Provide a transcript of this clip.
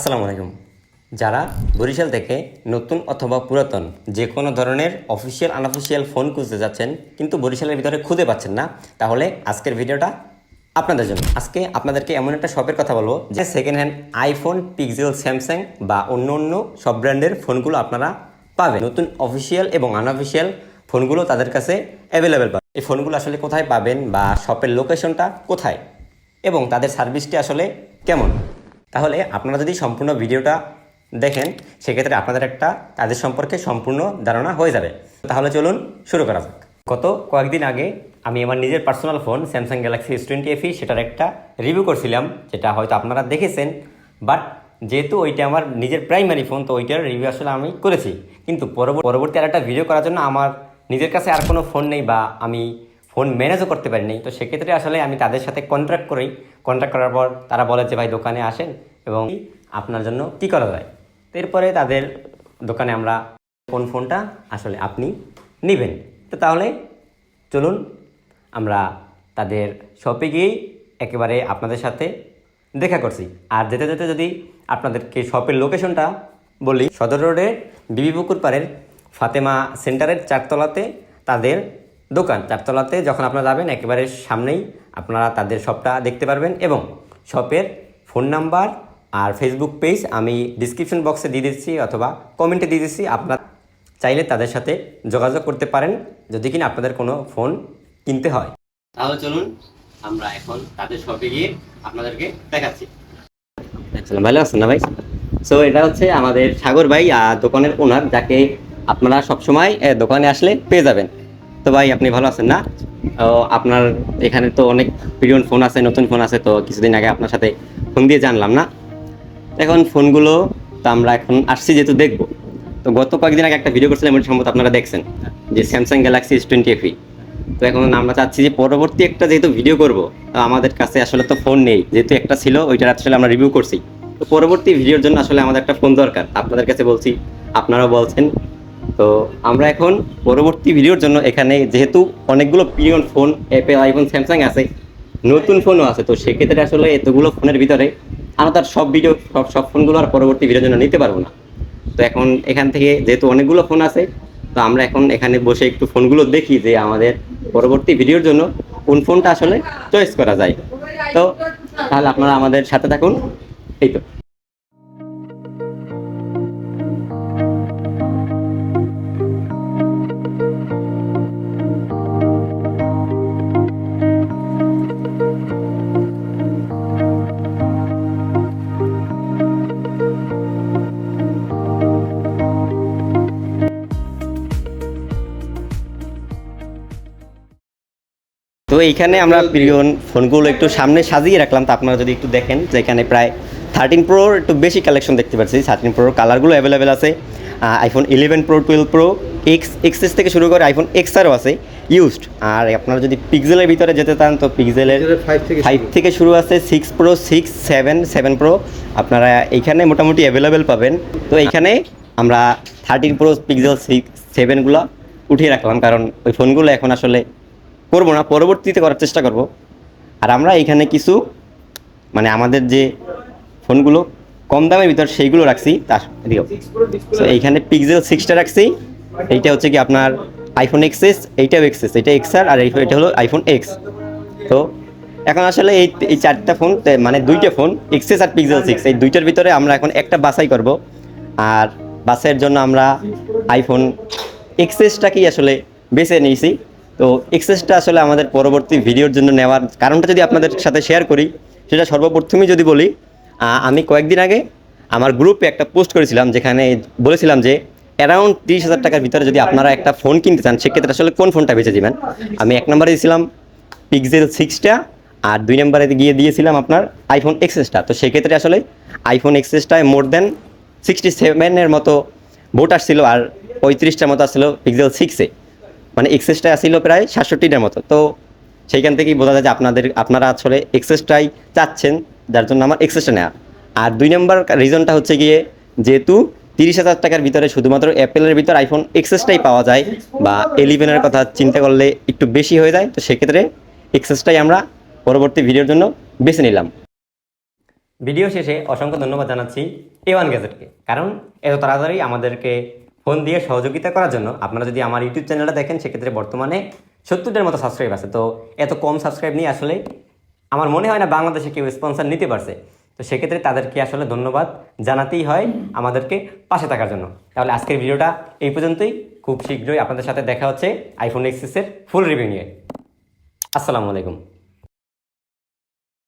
আসসালামু আলাইকুম। যারা বরিশাল থেকে নতুন অথবা পুরাতন যে কোনো ধরনের অফিসিয়াল, আনঅফিসিয়াল ফোন খুঁজতে যাচ্ছেন, কিন্তু বরিশালের ভিতরে খুঁজে পাচ্ছেন না, তাহলে আজকের ভিডিওটা আপনাদের জন্য। আজকে আপনাদেরকে এমন একটা শপের কথা বলব, যে second hand iPhone Pixel Samsung বা অন্য অন্য সব ব্র্যান্ডের ফোনগুলো আপনারা পাবেন। নতুন অফিসিয়াল এবং আনঅফিসিয়াল ফোনগুলো তাদের কাছে অ্যাভেলেবেল পাবেন। এই ফোনগুলো আসলে কোথায় পাবেন বা শপের লোকেশনটা কোথায়? এবং তাদের সার্ভিসটি আসলে কেমন? তাহলে আপনারা যদি সম্পূর্ণ ভিডিওটা দেখেন, সেক্ষেত্রে আপনাদের একটা তাদের সম্পর্কে সম্পূর্ণ ধারণা হয়ে যাবে। তাহলে চলুন শুরু করা যাক। গত কয়েকদিন আগে আমি আমার নিজের personal phone Samsung Galaxy S twenty F E সেটার একটা রিভিউ করছিলাম, যেটা হয়তো আপনারা দেখেছেন বাট যেহেতু ওইটা আমার নিজের প্রাইমারি ফোন তো ওইটার রিভিউ আসলে আমি করেছি। কিন্তু পরবর্তী পরবর্তী আর একটা ভিডিও করার জন্য আমার নিজের কাছে আর কোনো ফোন নেই বা আমি ফোন ম্যানেজও করতে পারিনি। তো সেক্ষেত্রে আসলে আমি তাদের সাথে কন্ট্রাক্ট করি কন্ট্রাক্ট করার পর তারা বলে যে, ভাই, দোকানে আসেন এবং আপনার জন্য কি করা যায়? এরপরে তাদের দোকানে আমরা কোন ফোনটা আসলে আপনি নেবেন। তো তাহলে চলুন আমরা তাদের শপে গিয়েই একেবারে আপনাদের সাথে দেখা করছি। আর যেতে যেতে যদি আপনাদেরকে শপের লোকেশনটা বলি, সদর রোডে বিবি পুকুর পাড়ের ফাতেমা সেন্টারের চারতলাতে তাদের দোকান চারতলাতে যখন আপনারা যাবেন একেবারে সামনেই আপনারা তাদের শপটা দেখতে পারবেন এবং শপের ফোন নাম্বার আর ফেসবুক পেজ আমি ডিসক্রিপশন বক্সে দিয়ে দিচ্ছি অথবা কমেন্টে দিয়ে দিচ্ছি। আপনার চাইলে তাদের সাথে যোগাযোগ করতে পারেন যদি কিনা আপনাদের কোনো ফোন কিনতে হয়। তাহলে চলুন আমরা এখন তাদের শপে গিয়ে আপনাদেরকে দেখাচ্ছি। ভালো আছেন না ভাই। সো এটা হচ্ছে আমাদের সাগর ভাই আর দোকানের ওনার যাকে আপনারা সবসময় দোকানে আসলে পেয়ে যাবেন। তো ভাই, আপনি ভালো আছেন না? আপনার এখানে তো অনেক পিরিয়ন ফোন আছে, নতুন ফোন আছে, তো কিছুদিন আগে আপনার সাথে ফোন দিয়ে জানলাম না। এখন ফোনগুলো তো আমরা এখন আসছি যেহেতু দেখব। তো গত কয়েকদিন আগে একটা ভিডিও করছিলাম, ওটা সম্ভবত আপনারা দেখছেন, যে Samsung Galaxy S twenty FE তো এখন আমরা চাচ্ছি যে পরবর্তী একটা যেহেতু ভিডিও করব, তো আমাদের কাছে আসলে তো ফোন নেই, যেহেতু একটা ছিল, ওইটার আসলে আমরা রিভিউ করছি। তো পরবর্তী ভিডিওর জন্য আসলে আমাদের একটা ফোন দরকার, আপনাদের কাছে বলছি, আপনারাও বলছেন তো আমরা এখন পরবর্তী ভিডিওর জন্য এখানে, যেহেতু অনেকগুলো pre-owned phone Apple iPhone Samsung আছে, নতুন ফোনও আছে, তো সেক্ষেত্রে আসলে এতগুলো ফোনের ভিতরে আমরা তার সব ভিডিও সব সব ফোনগুলো আর পরবর্তী ভিডিওর জন্য নিতে পারব না। তো এখন এখান থেকে যেহেতু অনেকগুলো ফোন আছে, তো আমরা এখন এখানে বসে একটু ফোনগুলো দেখি যে আমাদের পরবর্তী ভিডিওর জন্য কোন ফোনটা আসলে চয়েস করা যায়। তো তাহলে আপনারা আমাদের সাথে থাকুন। এই তো। তো এইখানে আমরা পিরিয়ন ফোনগুলো একটু সামনে সাজিয়ে রাখলাম তো আপনারা যদি একটু দেখেন যে এখানে প্রায় থার্টিন প্রোর একটু বেশি কালেকশন দেখতে পাচ্ছি। থার্টিন প্রোর কালারগুলো অ্যাভেলেবেল আছে iPhone eleven Pro twelve Pro X XS থেকে শুরু করে আইফোন এক্স আরও আছে ইউজড আর আপনারা যদি পিক্সেলের ভিতরে যেতে চান তো পিক্সেলের ফাইভ থেকে ফাইভ থেকে শুরু আছে six Pro six seven seven Pro আপনারা এইখানে মোটামুটি অ্যাভেলেবেল পাবেন। তো এইখানে আমরা থার্টিন প্রো পিক্সেল সিক্স সেভেনগুলো উঠিয়ে রাখলাম কারণ ওই ফোনগুলো এখন আসলে করব না, পরবর্তীতে করার চেষ্টা করব। আর আমরা এইখানে কিছু মানে আমাদের যে ফোনগুলো কম দামের ভিতর সেইগুলো রাখছি, তার তো এইখানে পিক্সেল সিক্সটা রাখছি, এইটা হচ্ছে কি আপনার আইফোন এক্সএস এইটাও এক্সএস এটা এক্সআর আর এটা হলো আইফোন এক্স তো এখন আসলে এই এই চারটা ফোন মানে দুইটা ফোন এক্সএস আর পিক্সেল সিক্স এই দুইটার ভিতরে আমরা এখন একটা বাছাই করব। আর বাসের জন্য আমরা আইফোন এক্সএসটাকেই আসলে বেছে নিয়েছি। তো এক্সেসটা আসলে আমাদের পরবর্তী ভিডিওর জন্য নেওয়ার কারণটা যদি আপনাদের সাথে শেয়ার করি, সেটা সর্বপ্রথমেই যদি বলি আমি কয়েকদিন আগে আমার গ্রুপে একটা পোস্ট করেছিলাম যেখানে বলেছিলাম যে অ্যারাউন্ড তিরিশ হাজার টাকার ভিতরে যদি আপনারা একটা ফোন কিনতে চান, সেক্ষেত্রে আসলে কোন ফোনটা বেছে দিবেন? আমি এক নম্বরে দিয়েছিলাম পিক্সেল সিক্সটা আর দুই নম্বরে গিয়ে দিয়েছিলাম আপনার আইফোন এক্সেসটা তো সেক্ষেত্রে আসলে আইফোন এক্সেসটায় মোর দেন সিক্সটি সেভেনের মতো ভোট আসছিল, আর পঁয়ত্রিশটার মতো আসছিল পিক্সেল সিক্সে মানে এক্সেসটা আসছিল প্রায় সাতষট্টিটার মতো। তো সেইখান থেকেই বোঝা যায় যে আপনাদের, আপনারা আসলে এক্সেসটাই চাচ্ছেন, যার জন্য আমার এক্সেসটা নেওয়া। আর দুই নম্বর রিজনটা হচ্ছে গিয়ে, যেহেতু তিরিশ হাজার টাকার ভিতরে শুধুমাত্র অ্যাপেলের ভিতর আইফোন এক্সেসটাই পাওয়া যায়, বা এলিভেনের কথা চিন্তা করলে একটু বেশি হয়ে যায়, তো সেক্ষেত্রে এক্সেসটাই আমরা পরবর্তী ভিডিওর জন্য বেছে নিলাম। ভিডিও শেষে অসংখ্য ধন্যবাদ জানাচ্ছি এ ওয়ান গ্যাজেটকে কারণ এত তাড়াতাড়ি আমাদেরকে ফোন দিয়ে সহযোগিতা করার জন্য আপনারা যদি আমার ইউটিউব চ্যানেলটা দেখেন, সেক্ষেত্রে বর্তমানে সত্তরটার মতো সাবস্ক্রাইব আছে তো এত কম সাবস্ক্রাইব নিয়ে আসলে আমার মনে হয় না বাংলাদেশে কেউ স্পন্সর নিতে পারছে। তো সেক্ষেত্রে তাদেরকে আসলে ধন্যবাদ জানাতেই হয় আমাদেরকে পাশে থাকার জন্য। তাহলে আজকের ভিডিওটা এই পর্যন্তই। খুব শীঘ্রই আপনাদের সাথে দেখা হচ্ছে আইফোন এক্সিসের ফুল রিভিউ নিয়ে। আসসালামু আলাইকুম।